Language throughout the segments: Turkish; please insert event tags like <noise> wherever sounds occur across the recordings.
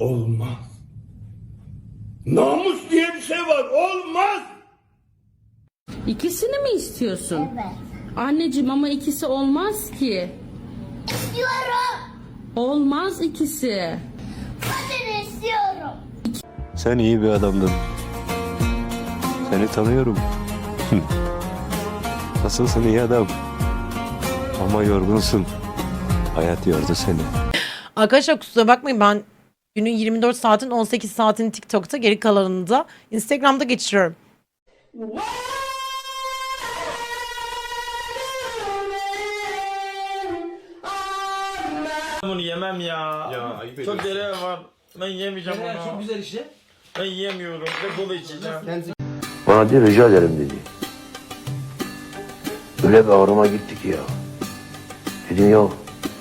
Olmaz. Namus diye bir şey var. Olmaz. İkisini mi istiyorsun? Evet. Anneciğim ama ikisi olmaz ki. İstiyorum. Olmaz ikisi. Kadın istiyorum. Sen iyi bir adamdın. Seni tanıyorum. <laughs> Nasılsın iyi adam? Ama yorgunsun. Hayat yordu seni. Arkadaşlar kusura bakmayın ben günün 24 saatin 18 saatini TikTok'ta geri kalanını da Instagram'da geçiriyorum. Ben bunu yemem ya. Ya ayıp Çok ediyorsun. var. Ben yemeyeceğim Ya, bunu. çok güzel işte. Ben yiyemiyorum. Ve kola içeceğim. Bana de rica ederim dedi. Öyle bir ağrıma gitti ki ya. Dedim ya,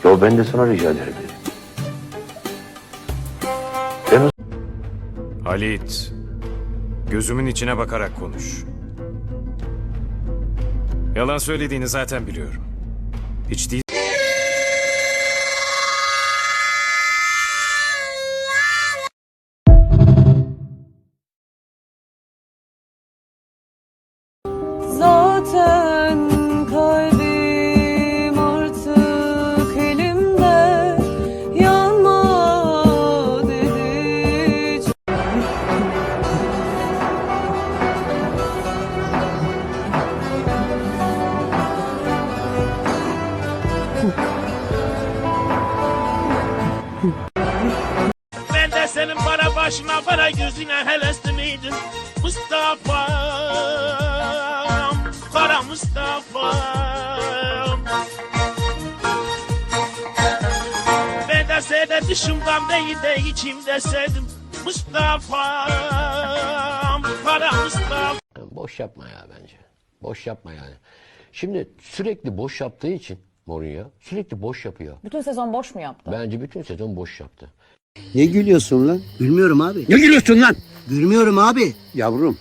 ya ben de sana rica ederim Halit, gözümün içine bakarak konuş. Yalan söylediğini zaten biliyorum. Hiç değil. Ben de senin para başına para gözüne helesli miydin? Mustafa Kara Mustafa Ben de seni dışımdan değil de içimde sevdim Mustafa Kara Mustafa Boş yapma ya bence. Boş yapma yani. Şimdi sürekli boş yaptığı için Mourinho sürekli boş yapıyor. Bütün sezon boş mu yaptı? Bence bütün sezon boş yaptı. Ne gülüyorsun lan? Gülmüyorum abi. Ne gülüyorsun lan? Gülmüyorum abi. Yavrum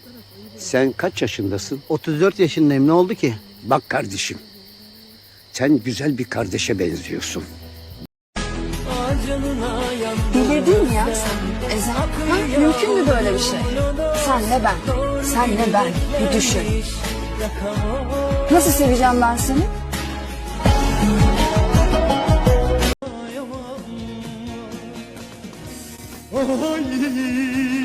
sen kaç yaşındasın? 34 yaşındayım. Ne oldu ki? Bak kardeşim. Sen güzel bir kardeşe benziyorsun. Delirdin ya sen? Ezel. Ha? Mümkün mü böyle bir şey? Senle ben. Senle ben. Bir düşün. Nasıl seveceğim ben seni? 可以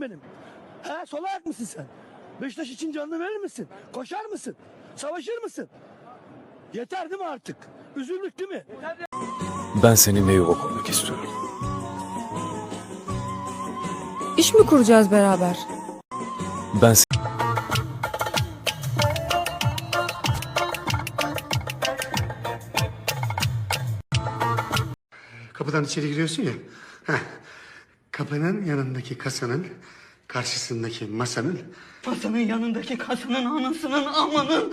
benim. Ha sol ayak mısın sen? Beşiktaş için canını verir misin? Koşar mısın? Savaşır mısın? Yeter değil mi artık? Üzüldük değil mi? Ben seninle yuva kurmak istiyorum. İş mi kuracağız beraber? Ben Kapıdan içeri giriyorsun ya. Heh. Kapının yanındaki kasanın karşısındaki masanın Masanın yanındaki kasanın anasının amanın.